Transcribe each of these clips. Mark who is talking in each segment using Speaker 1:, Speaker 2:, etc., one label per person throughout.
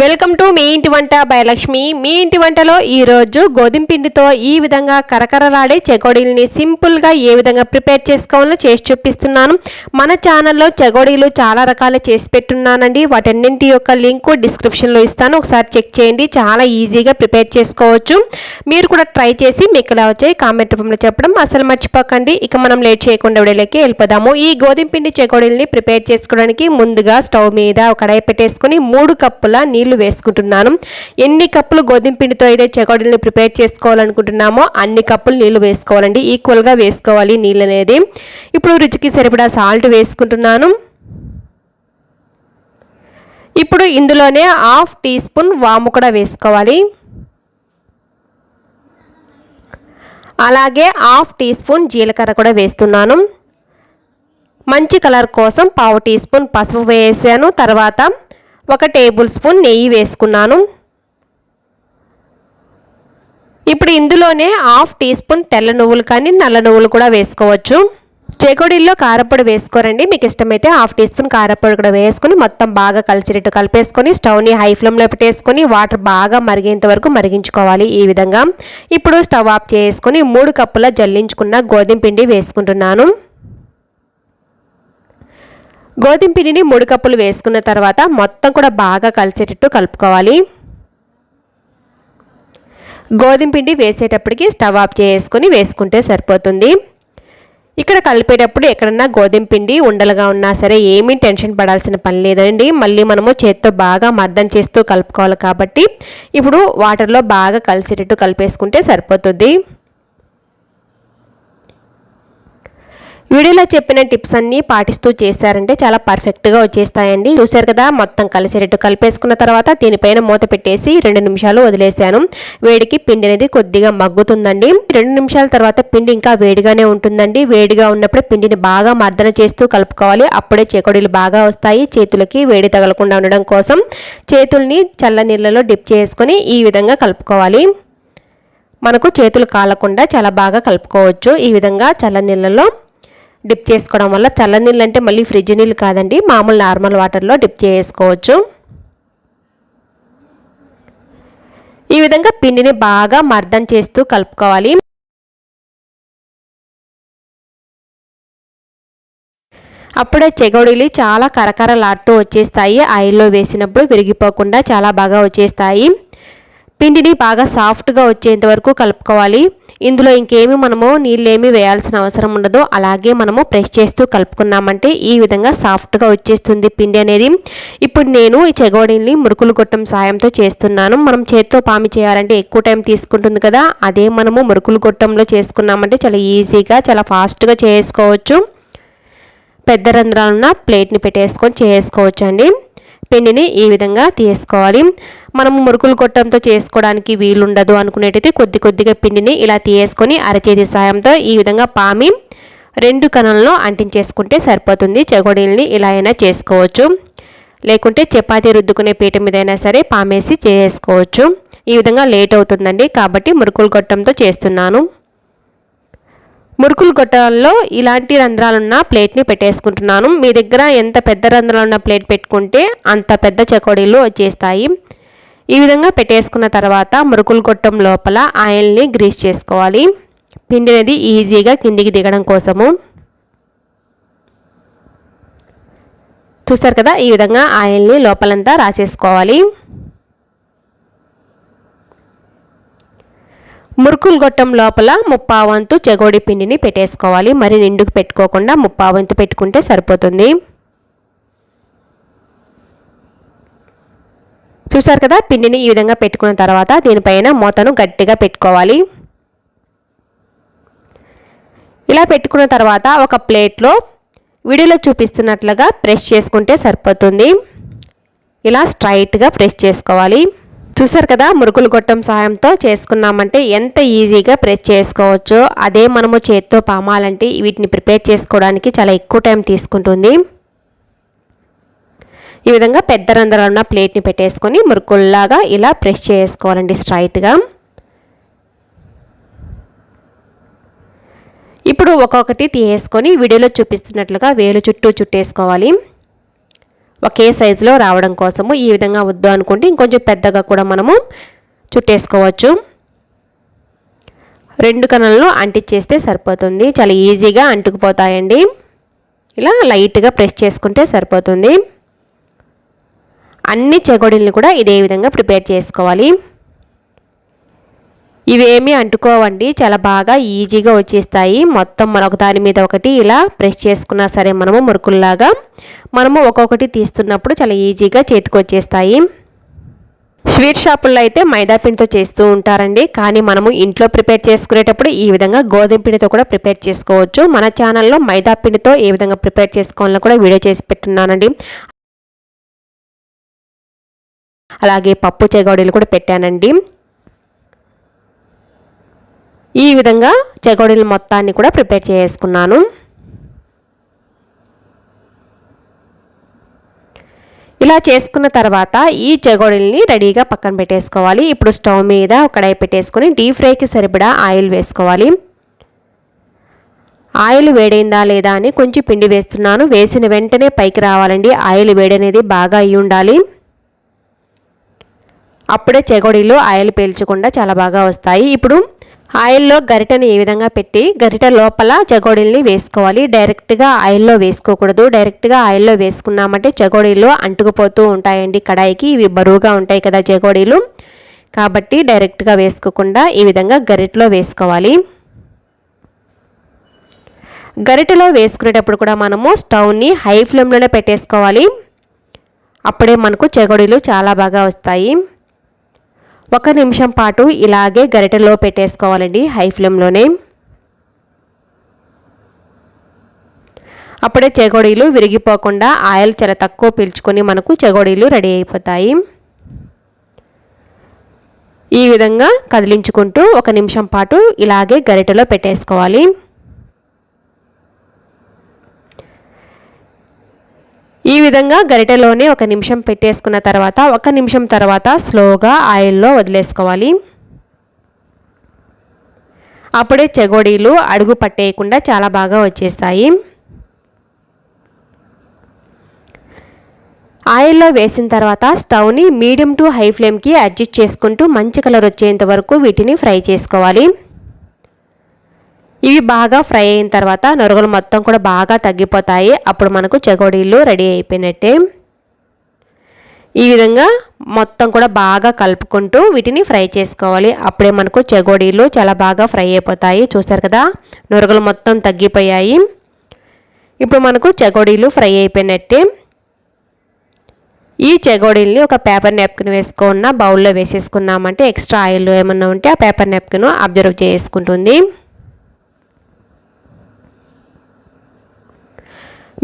Speaker 1: Welcome to me ఇంటి వంట by Lakshmi. మీ ఇంటి వంటలో ఈరోజు గోధుమ పిండితో ఈ విధంగా కరకరలాడే చెగోడీలని సింపుల్గా ఏ విధంగా ప్రిపేర్ చేసుకోవాలో చేసి చూపిస్తున్నాను. మన ఛానల్లో చెగోడీలు చాలా రకాలు చేసి పెట్టున్నానండి. వాటన్నింటి యొక్క లింక్ డిస్క్రిప్షన్లో ఇస్తాను. ఒకసారి చెక్ చేయండి. చాలా ఈజీగా ప్రిపేర్ చేసుకోవచ్చు. మీరు కూడా ట్రై చేసి మీకు ఎలా వచ్చాయి కామెంట్ రూపంలో చెప్పడం అసలు మర్చిపోకండి. ఇక మనం లేట్ చేయకుండా విడలేకి వెళ్ళిపోదాము. ఈ గోధుమ పిండి చెగోడీలని ప్రిపేర్ చేసుకోవడానికి ముందుగా స్టవ్ మీద ఒక కడాయి పెట్టేసుకుని మూడు కప్పుల నీళ్ళు పిండిలు వేసుకుంటున్నాను. ఎన్ని కప్పులు గోధుమ పిండితో అయితే చెకోడీలని ప్రిపేర్ చేసుకోవాలనుకుంటున్నామో అన్ని కప్పులు నీళ్ళు వేసుకోవాలండి. ఈక్వల్గా వేసుకోవాలి నీళ్ళు అనేది ఇప్పుడు రుచికి సరిపడా సాల్ట్ వేసుకుంటున్నాను. ఇప్పుడు ఇందులోనే హాఫ్ టీ స్పూన్ వాము కూడా వేసుకోవాలి. అలాగే హాఫ్ టీ స్పూన్ జీలకర్ర కూడా వేస్తున్నాను. మంచి కలర్ కోసం పావు టీ స్పూన్ పసుపు వేసాను. తర్వాత ఒక టేబుల్ స్పూన్ నెయ్యి వేసుకున్నాను. ఇప్పుడు ఇందులోనే హాఫ్ టీ స్పూన్ తెల్ల నువ్వులు కానీ నల్ల నువ్వులు కూడా వేసుకోవచ్చు. చేకోడీల్లో కారపొడి వేసుకోరండి. మీకు ఇష్టమైతే హాఫ్ టీ స్పూన్ కారపొడి కూడా వేసుకుని మొత్తం బాగా కలిసినట్టు కలిపేసుకొని స్టవ్ని హై ఫ్లేమ్లో పెట్టేసుకొని వాటర్ బాగా మరిగేంత వరకు మరిగించుకోవాలి ఈ విధంగా. ఇప్పుడు స్టవ్ ఆఫ్ చేసుకొని మూడు కప్పుల జల్లించుకున్న గోధుమ పిండి వేసుకుంటున్నాను. గోధుమ పిండిని మూడు కప్పులు వేసుకున్న తర్వాత మొత్తం కూడా బాగా కలిసేటట్టు కలుపుకోవాలి. గోధుమ పిండి వేసేటప్పటికి స్టవ్ ఆఫ్ చేసుకొని వేసుకుంటే సరిపోతుంది. ఇక్కడ కలిపేటప్పుడు ఎక్కడన్నా గోధుమ పిండి ఉండలుగా ఉన్నా సరే ఏమీ టెన్షన్ పడాల్సిన పని లేదండి. మళ్ళీ మనము చేత్తో బాగా మర్దన చేస్తూ కలుపుకోవాలి కాబట్టి ఇప్పుడు వాటర్లో బాగా కలిసేటట్టు కలిపేసుకుంటే సరిపోతుంది. వీడియోలో చెప్పిన టిప్స్ అన్నీ పాటిస్తూ చేశారంటే చాలా పర్ఫెక్ట్గా వచ్చేస్తాయండి. చూశారు కదా మొత్తం కలిసేటట్టు కలిపేసుకున్న తర్వాత దీనిపైన మూత పెట్టేసి రెండు నిమిషాలు వదిలేసాను వేడికి పిండి అనేది కొద్దిగా మగ్గుతుందండి. రెండు నిమిషాల తర్వాత పిండి ఇంకా వేడిగానే ఉంటుందండి. వేడిగా ఉన్నప్పుడు పిండిని బాగా మర్దన చేస్తూ కలుపుకోవాలి. అప్పుడే చేకొడీలు బాగా వస్తాయి. చేతులకి వేడి తగలకుండా ఉండడం కోసం చేతుల్ని చల్ల నీళ్ళలో డిప్ చేసుకొని ఈ విధంగా కలుపుకోవాలి. మనకు చేతులు కాలకుండా చాలా బాగా కలుపుకోవచ్చు. ఈ విధంగా చల్ల నీళ్ళలో డిప్ చేసుకోవడం వల్ల చల్ల నీళ్ళు అంటే మళ్ళీ ఫ్రిడ్జ్ నీళ్ళు కాదండి మామూలు నార్మల్ వాటర్లో డిప్ చేసుకోవచ్చు. ఈ విధంగా పిండిని బాగా మర్దం చేస్తూ కలుపుకోవాలి. అప్పుడే చెగోడీలు చాలా కరకరలాడుతూ వచ్చేస్తాయి. ఆయిల్లో వేసినప్పుడు విరిగిపోకుండా చాలా బాగా వచ్చేస్తాయి. పిండిని బాగా సాఫ్ట్గా వచ్చేంత వరకు కలుపుకోవాలి. ఇందులో ఇంకేమి మనము నీళ్ళేమి వేయాల్సిన అవసరం ఉండదు. అలాగే మనము ప్రెస్ చేస్తూ కలుపుకున్నామంటే ఈ విధంగా సాఫ్ట్గా వచ్చేస్తుంది పిండి అనేది. ఇప్పుడు నేను ఈ చెగోడీని మురుకులు గొట్టం సాయంతో చేస్తున్నాను. మనం చేత్తో పామి చేయాలంటే ఎక్కువ టైం తీసుకుంటుంది కదా. అదే మనము మురుకులు గొట్టంలో చేసుకున్నామంటే చాలా ఈజీగా చాలా ఫాస్ట్గా చేసుకోవచ్చు. పెద్ద రంధ్రాలున్న ప్లేట్ని పెట్టేసుకొని చేసుకోవచ్చు అండి పిండిని ఈ విధంగా తీసుకోవాలి. మనం మురుకులు కొట్టంతో చేసుకోవడానికి వీలుండదు అనుకునేటైతే కొద్ది కొద్దిగా పిండిని ఇలా తీసుకొని అరచేతి సాయంతో ఈ విధంగా పామి రెండు కణంలో అంటించేసుకుంటే సరిపోతుంది. చెగోడీల్ని ఇలా అయినా చేసుకోవచ్చు. లేకుంటే చపాతీ రుద్దుకునే పీట మీదైనా సరే పామేసి చేసుకోవచ్చు. ఈ విధంగా లేట్ అవుతుందండి కాబట్టి మురుకులు కొట్టంతో చేస్తున్నాను. మురుకులు గొట్టాల్లో ఇలాంటి రంధ్రాలున్న ప్లేట్ని పెట్టేసుకుంటున్నాను. మీ దగ్గర ఎంత పెద్ద రంధ్రాలున్న ప్లేట్ పెట్టుకుంటే అంత పెద్ద చకోడీలు వచ్చేస్తాయి. ఈ విధంగా పెట్టేసుకున్న తర్వాత మురుకులు గొట్టం లోపల ఆయిల్ని గ్రీస్ చేసుకోవాలి. పిండి అనేది ఈజీగా కిందికి దిగడం కోసము. చూస్తారు కదా? ఈ విధంగా ఆయిల్ని లోపలంతా రాసేసుకోవాలి. మురుకులు గొట్టం లోపల ముప్పావంతు చెగోడి పిండిని పెట్టేసుకోవాలి. మరి నిండుకు పెట్టుకోకుండా ముప్పావంతు పెట్టుకుంటే సరిపోతుంది. చూసారు కదా పిండిని ఈ విధంగా పెట్టుకున్న తర్వాత దీనిపైన మూతను గట్టిగా పెట్టుకోవాలి. ఇలా పెట్టుకున్న తర్వాత ఒక ప్లేట్లో వీడియోలో చూపిస్తున్నట్లుగా ప్రెస్ చేసుకుంటే సరిపోతుంది. ఇలా స్ట్రైట్గా ప్రెస్ చేసుకోవాలి. చూసారు కదా మురుకులు గొట్టం సహాయంతో చేసుకున్నామంటే ఎంత ఈజీగా ప్రెస్ చేసుకోవచ్చు. అదే మనము చేత్తో పామాలంటే వీటిని ప్రిపేర్ చేసుకోవడానికి చాలా ఎక్కువ టైం తీసుకుంటుంది. ఈ విధంగా పెద్ద రంధ్రాలు ఉన్న ప్లేట్ని పెట్టేసుకొని మురుకుల్లాగా ఇలా ప్రెస్ చేసుకోవాలండి స్ట్రైట్గా. ఇప్పుడు ఒక్కొక్కటి తీసేసుకొని వీడియోలో చూపిస్తున్నట్లుగా వేలు చుట్టూ చుట్టేసుకోవాలి. ఒకే సైజులో రావడం కోసము ఈ విధంగా వద్దు అనుకుంటే ఇంకొంచెం పెద్దగా కూడా మనము చుట్టేసుకోవచ్చు. రెండు కణలను అంటించేస్తే సరిపోతుంది. చాలా ఈజీగా అంటుకుపోతాయండి. ఇలా లైట్గా ప్రెస్ చేసుకుంటే సరిపోతుంది. అన్ని చెగోడీలను కూడా ఇదే విధంగా ప్రిపేర్ చేసుకోవాలి. ఇవేమీ అంటుకోవండి. చాలా బాగా ఈజీగా వచ్చేస్తాయి. మొత్తం మరొక దాని మీద ఒకటి ఇలా ప్రెస్ చేసుకున్నా సరే మనము మురుకుల్లాగా మనము ఒక్కొక్కటి తీస్తున్నప్పుడు చాలా ఈజీగా చేతికి వచ్చేస్తాయి. స్వీట్ షాపుల్లో అయితే మైదా పిండితో చేస్తూ ఉంటారండి. కానీ మనము ఇంట్లో ప్రిపేర్ చేసుకునేటప్పుడు ఈ విధంగా గోధుమ పిండితో కూడా ప్రిపేర్ చేసుకోవచ్చు. మన ఛానల్లో మైదా పిండితో ఏ విధంగా ప్రిపేర్ చేసుకోవాలో కూడా వీడియో చేసి పెట్టున్నానండి. అలాగే పప్పు చెగోడీలు కూడా పెట్టానండి. ఈ విధంగా చెగోడీలు మొత్తాన్ని కూడా ప్రిపేర్ చేసుకున్నాను. ఇలా చేసుకున్న తర్వాత ఈ చెగోడీల్ని రెడీగా పక్కన పెట్టేసుకోవాలి. ఇప్పుడు స్టవ్ మీద కడాయి పెట్టేసుకొని డీప్ ఫ్రైకి సరిపడా ఆయిల్ వేసుకోవాలి. ఆయిల్ వేడైందా లేదా అని కొంచెం పిండి వేస్తున్నాను. వేసిన వెంటనే పైకి రావాలండి. ఆయిల్ వేడనేది బాగా అయ్యి ఉండాలి. అప్పుడే చెగోడీలు ఆయిల్ పీల్చకుండా చాలా బాగా వస్తాయి. ఇప్పుడు ఆయిల్లో గరిటను ఈ విధంగా పెట్టి గరిట లోపల చెగోడీల్ని వేసుకోవాలి. డైరెక్ట్గా ఆయిల్లో వేసుకోకూడదు. డైరెక్ట్గా ఆయిల్లో వేసుకున్నామంటే చెగోడీలు అంటుకుపోతూ ఉంటాయండి కడాయికి. ఇవి బరువుగా ఉంటాయి కదా చెగోడీలు. కాబట్టి డైరెక్ట్గా వేసుకోకుండా ఈ విధంగా గరిటలో వేసుకోవాలి. గరిటలో వేసుకునేటప్పుడు కూడా మనము స్టవ్ని హై ఫ్లేమ్లోనే పెట్టేసుకోవాలి. అప్పుడే మనకు చెగోడీలు చాలా బాగా వస్తాయి. ఒక నిమిషం పాటు ఇలాగే గరిటెలో పెట్టేసుకోవాలండి హై ఫ్లేమ్లోనే. అప్పుడే చెగోడీలు విరిగిపోకుండా ఆయిల్ చాలా తక్కువ పీల్చుకొని మనకు చెగోడీలు రెడీ అయిపోతాయి. ఈ విధంగా కదిలించుకుంటూ ఒక నిమిషం పాటు ఇలాగే గరిటెలో పెట్టేసుకోవాలి. ఈ విధంగా గరిటెలోనే ఒక నిమిషం పెట్టేసుకున్న తర్వాత ఒక నిమిషం తర్వాత స్లోగా ఆయిల్లో వదిలేసుకోవాలి. అప్పుడే చెగోడీలు అడుగు పట్టేయకుండా చాలా బాగా వచ్చేస్తాయి. ఆయిల్లో వేసిన తర్వాత స్టవ్ని మీడియం టు హై ఫ్లేమ్కి అడ్జస్ట్ చేసుకుంటూ మంచి కలర్ వచ్చేంత వరకు వీటిని ఫ్రై చేసుకోవాలి. ఇవి బాగా ఫ్రై అయిన తర్వాత నొరుగులు మొత్తం కూడా బాగా తగ్గిపోతాయి. అప్పుడు మనకు చెగోడీలు రెడీ అయిపోయినట్టే. ఈ విధంగా మొత్తం కూడా బాగా కలుపుకుంటూ వీటిని ఫ్రై చేసుకోవాలి. అప్పుడే మనకు చెగోడీలు చాలా బాగా ఫ్రై అయిపోతాయి. చూసారు కదా నొరుగులు మొత్తం తగ్గిపోయాయి. ఇప్పుడు మనకు చెగోడీలు ఫ్రై అయిపోయినట్టే. ఈ చెగోడీల్ని ఒక పేపర్ నెప్కిన్ వేసుకున్న బౌల్లో వేసేసుకున్నామంటే ఎక్స్ట్రా ఆయిల్ ఏమన్నా ఉంటే ఆ పేపర్ నెప్కిన్ అబ్జర్వ్ చేసుకుంటుంది.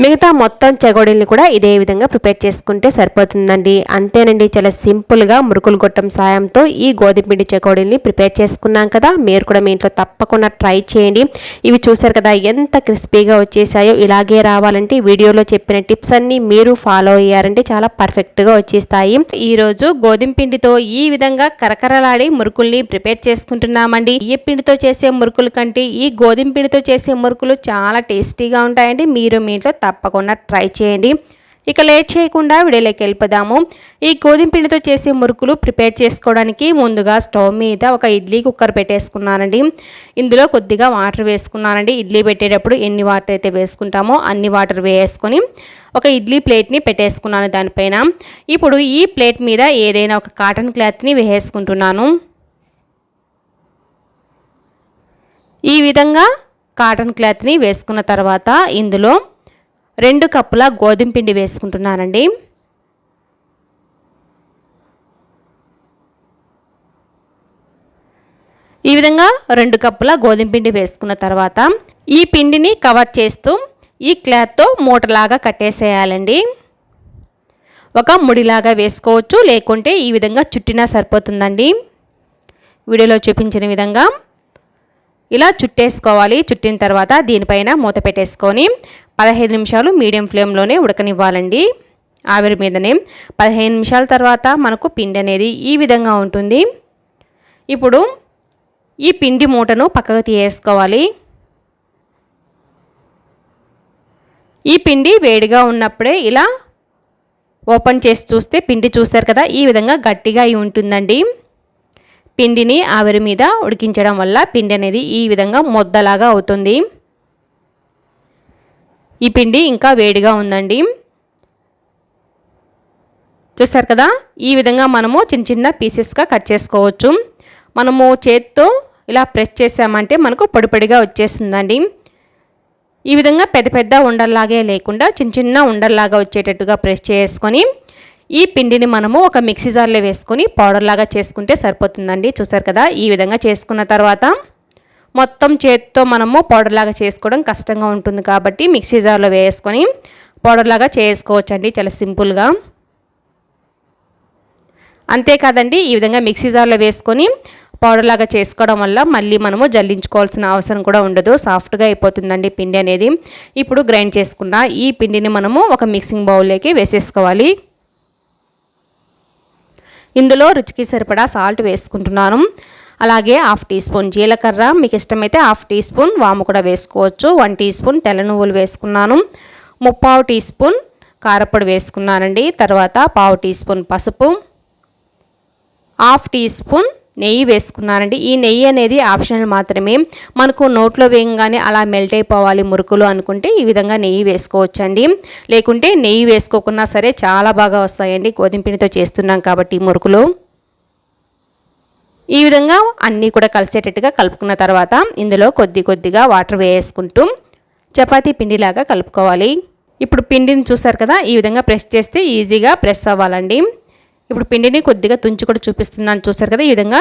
Speaker 1: మిగతా మొత్తం చెగోడీల్ని కూడా ఇదే విధంగా ప్రిపేర్ చేసుకుంటే సరిపోతుందండి. అంతేనండి చాలా సింపుల్గా మురుకులు గొట్టం సాయంతో ఈ గోధుమపిండి చెగోడీల్ని ప్రిపేర్ చేసుకున్నాం కదా. మీరు కూడా మీ ఇంట్లో తప్పకుండా ట్రై చేయండి. ఇవి చూసారు కదా ఎంత క్రిస్పీగా వచ్చేసాయో ఇలాగే రావాలంటే వీడియోలో చెప్పిన టిప్స్ అన్నీ మీరు ఫాలో అయ్యారంటే చాలా పర్ఫెక్ట్గా వచ్చేస్తాయి. ఈరోజు గోధుమ పిండితో ఈ విధంగా కరకరలాడి మురుకుల్ని ప్రిపేర్ చేసుకుంటున్నామండి. ఈ పిండితో చేసే మురుకుల కంటే ఈ గోధుమ పిండితో చేసే మురుకులు చాలా టేస్టీగా ఉంటాయండి. మీరు మీ ఇంట్లో తప్పకుండా ట్రై చేయండి. ఇక లేట్ చేయకుండా వీడియోలోకి వెళ్ళిపోదాము. ఈ గోధుమ పిండితో చేసే మురుకులు ప్రిపేర్ చేసుకోవడానికి ముందుగా స్టవ్ మీద ఒక ఇడ్లీ కుక్కర్ పెట్టేసుకున్నానండి. ఇందులో కొద్దిగా వాటర్ వేసుకున్నానండి. ఇడ్లీ పెట్టేటప్పుడు ఎన్ని వాటర్ అయితే వేసుకుంటామో అన్ని వాటర్ వేసుకొని ఒక ఇడ్లీ ప్లేట్ని పెట్టేసుకున్నాను దానిపైన. ఇప్పుడు ఈ ప్లేట్ మీద ఏదైనా ఒక కాటన్ క్లాత్ని వేసుకుంటున్నాను. ఈ విధంగా కాటన్ క్లాత్ని వేసుకున్న తర్వాత ఇందులో రెండు కప్పుల గోధుమ పిండి వేసుకుంటున్నానండి. ఈ విధంగా రెండు కప్పుల గోధుమ పిండి వేసుకున్న తర్వాత ఈ పిండిని కవర్ చేస్తూ ఈ క్లాత్తో మూటలాగా కట్టేసేయాలండి. ఒక ముడిలాగా వేసుకోవచ్చు లేకుంటే ఈ విధంగా చుట్టినా సరిపోతుందండి. వీడియోలో చూపించిన విధంగా ఇలా చుట్టేసుకోవాలి చుట్టిన తర్వాత దీనిపైన మూత పెట్టేసుకొని పదహైదు నిమిషాలు మీడియం ఫ్లేమ్లోనే ఉడకనివ్వాలండి. ఆవిరి మీదనే పదిహేను నిమిషాల తర్వాత మనకు పిండి అనేది ఈ విధంగా ఉంటుంది. ఇప్పుడు ఈ పిండి మూటను పక్కకు తీయేసుకోవాలి ఈ పిండి వేడిగా ఉన్నప్పుడే ఇలా
Speaker 2: ఓపెన్ చేసి చూస్తే పిండి చూస్తారు కదా ఈ విధంగా గట్టిగా అయి ఉంటుందండి. పిండిని ఆవిరి మీద ఉడికించడం వల్ల పిండి అనేది ఈ విధంగా మొద్దలాగా అవుతుంది. ఈ పిండి ఇంకా వేడిగా ఉందండి. చూస్తారు కదా? ఈ విధంగా మనము చిన్న చిన్న పీసెస్గా కట్ చేసుకోవచ్చు. మనము చేత్తో ఇలా ప్రెస్ చేసామంటే మనకు పొడిపొడిగా వచ్చేస్తుందండి. ఈ విధంగా పెద్ద పెద్ద ఉండల్లాగే లేకుండా చిన్న చిన్న ఉండల్లాగా వచ్చేటట్టుగా ప్రెస్ చేసుకొని ఈ పిండిని మనము ఒక మిక్సీ జార్లో వేసుకొని పౌడర్లాగా చేసుకుంటే సరిపోతుందండి. చూసారు కదా? ఈ విధంగా చేసుకున్న తర్వాత మొత్తం చేతితో మనము పౌడర్ లాగా చేసుకోవడం కష్టంగా ఉంటుంది కాబట్టి మిక్సీ జార్లో వేసుకొని పౌడర్ లాగా చేసుకోవచ్చండి చాలా సింపుల్గా. అంతేకాదండి ఈ విధంగా మిక్సీ జార్లో వేసుకొని పౌడర్ లాగా చేసుకోవడం వల్ల మళ్ళీ మనము జల్లించుకోవాల్సిన అవసరం కూడా ఉండదు సాఫ్ట్గా అయిపోతుందండి పిండి అనేది. ఇప్పుడు గ్రైండ్ చేసుకున్న ఈ పిండిని మనము ఒక మిక్సింగ్ బౌల్లోకి వేసేసుకోవాలి. ఇందులో రుచికి సరిపడా సాల్ట్ వేసుకుంటున్నాను. అలాగే హాఫ్ టీ స్పూన్ జీలకర్ర మీకు ఇష్టమైతే హాఫ్ టీ స్పూన్ వాము కూడా వేసుకోవచ్చు. వన్ టీ స్పూన్ తెల్ల నువ్వులు వేసుకున్నాను. ముప్పావు టీ స్పూన్ కారపొడి వేసుకున్నానండి. తర్వాత పావు టీ స్పూన్ పసుపు. హాఫ్ టీ స్పూన్ నెయ్యి వేసుకున్నానండి. ఈ నెయ్యి అనేది ఆప్షనల్ మాత్రమే. మనకు నోట్లో వేయంగానే అలా మెల్ట్ అయిపోవాలి మురుకులు అనుకుంటే ఈ విధంగా నెయ్యి వేసుకోవచ్చండి. లేకుంటే నెయ్యి వేసుకోకున్నా సరే చాలా బాగా వస్తాయండి. గోధుమ పిండితో చేస్తున్నాం కాబట్టి మురుకులు. ఈ విధంగా అన్నీ కూడా కలిసేటట్టుగా కలుపుకున్న తర్వాత ఇందులో కొద్ది కొద్దిగా వాటర్ వేసుకుంటూ చపాతీ పిండిలాగా కలుపుకోవాలి. ఇప్పుడు పిండిని చూసారు కదా ఈ విధంగా ప్రెస్ చేస్తే ఈజీగా ప్రెస్ అవ్వాలండి. ఇప్పుడు పిండిని కొద్దిగా తుంచి కూడా చూపిస్తున్నాను చూసారు కదా ఈ విధంగా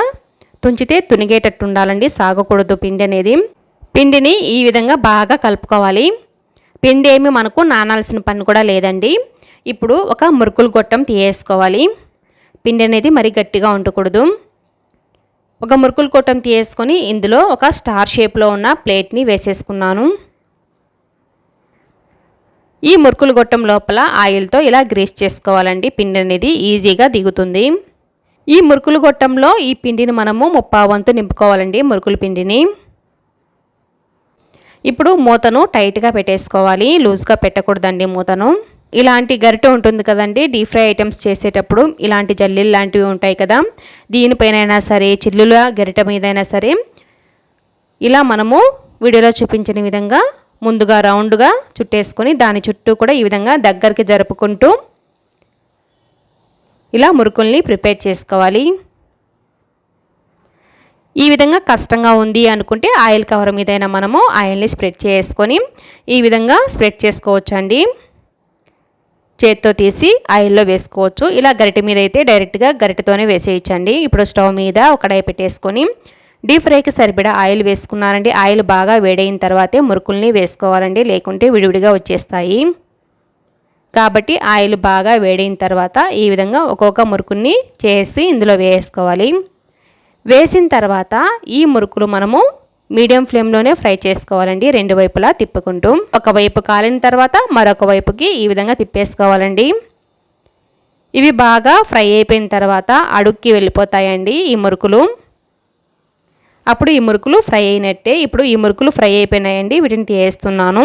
Speaker 2: తుంచితే తునిగేటట్టు ఉండాలండి సాగకూడదు పిండి అనేది. పిండిని ఈ విధంగా బాగా కలుపుకోవాలి. పిండి ఏమి మనకు నానాల్సిన పని కూడా లేదండి. ఇప్పుడు ఒక మురుకులు గొట్టం తీయేసుకోవాలి పిండి అనేది మరి గట్టిగా ఉండకూడదు. ఒక మురుకులు గొట్టం తీసుకొని ఇందులో ఒక స్టార్ షేప్లో ఉన్న ప్లేట్ని వేసేసుకున్నాను. ఈ మురుకులు గొట్టం లోపల ఆయిల్తో ఇలా గ్రీస్ చేసుకోవాలండి. పిండి అనేది ఈజీగా దిగుతుంది. ఈ మురుకులు గొట్టంలో ఈ పిండిని మనము ముప్పా వంతు నింపుకోవాలండి మురుకుల పిండిని. ఇప్పుడు మూతను టైట్గా పెట్టేసుకోవాలి. లూజ్గా పెట్టకూడదండి మూతను. ఇలాంటి గరిటె ఉంటుంది కదండి డీప్ ఫ్రై ఐటమ్స్ చేసేటప్పుడు ఇలాంటి జల్లీలు లాంటివి ఉంటాయి కదా దీనిపైనైనా సరే చిల్లుల గరిటె మీదైనా సరే ఇలా మనము వీడియోలో చూపించిన విధంగా ముందుగా రౌండ్గా చుట్టేసుకొని దాని చుట్టూ కూడా ఈ విధంగా దగ్గరికి జరుపుకుంటూ ఇలా మురుకుల్ని ప్రిపేర్ చేసుకోవాలి. ఈ విధంగా కష్టంగా ఉంది అనుకుంటే ఆయిల్ కవర్ మీదైనా మనము ఆయిల్ని స్ప్రెడ్ చేసుకొని ఈ విధంగా స్ప్రెడ్ చేసుకోవచ్చండి. చేత్తో తీసి ఆయిల్లో వేసుకోవచ్చు. ఇలా గరిటె మీద అయితే డైరెక్ట్గా గరిటెతోనే వేసేయచ్చండి. ఇప్పుడు స్టవ్ మీద ఒక పెట్టేసుకొని డీప్ ఫ్రైకి సరిపడా ఆయిల్ వేసుకున్నారండి ఆయిల్ బాగా వేడైన తర్వాతే మురుకుల్ని వేసుకోవాలండి. లేకుంటే విడివిడిగా వచ్చేస్తాయి. కాబట్టి ఆయిల్ బాగా వేడైన తర్వాత ఈ విధంగా ఒక్కొక్క మురుకుని చేసి ఇందులో వేసుకోవాలి. వేసిన తర్వాత ఈ మురుకులు మనము మీడియం ఫ్లేమ్లోనే ఫ్రై చేసుకోవాలండి. రెండు వైపులా తిప్పుకుంటూ. ఒకవైపు కాలిన తర్వాత మరొక వైపుకి ఈ విధంగా తిప్పేసుకోవాలండి. ఇవి బాగా ఫ్రై అయిపోయిన తర్వాత అడుక్కి వెళ్ళిపోతాయండి ఈ మురుకులు. అప్పుడు ఈ మురుకులు ఫ్రై అయినట్టే. ఇప్పుడు ఈ మురుకులు ఫ్రై అయిపోయినాయండి. వీటిని తీయేస్తున్నాను.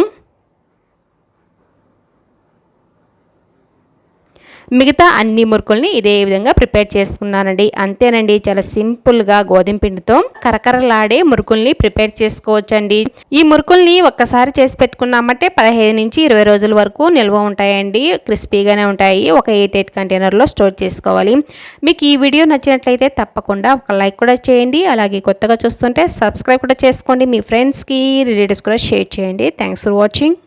Speaker 2: మిగతా అన్ని మురుకుల్ని ఇదే విధంగా ప్రిపేర్ చేసుకున్నానండి. అంతేనండి చాలా సింపుల్గా గోధుమ పిండితో కరకరలాడే మురుకుల్ని ప్రిపేర్ చేసుకోవచ్చండి. ఈ మురుకుల్ని ఒక్కసారి చేసి పెట్టుకున్నామంటే పదహైదు నుంచి ఇరవై రోజుల వరకు నిల్వ ఉంటాయండి. క్రిస్పీగానే ఉంటాయి. ఒక ఎయిట్ ఎయిట్ కంటైనర్లో స్టోర్ చేసుకోవాలి. మీకు ఈ వీడియో నచ్చినట్లయితే తప్పకుండా ఒక లైక్ కూడా చేయండి. అలాగే కొత్తగా చూస్తుంటే సబ్స్క్రైబ్ కూడా చేసుకోండి. మీ ఫ్రెండ్స్కి రిలేటివ్స్ కూడా షేర్ చేయండి. Thanks for watching.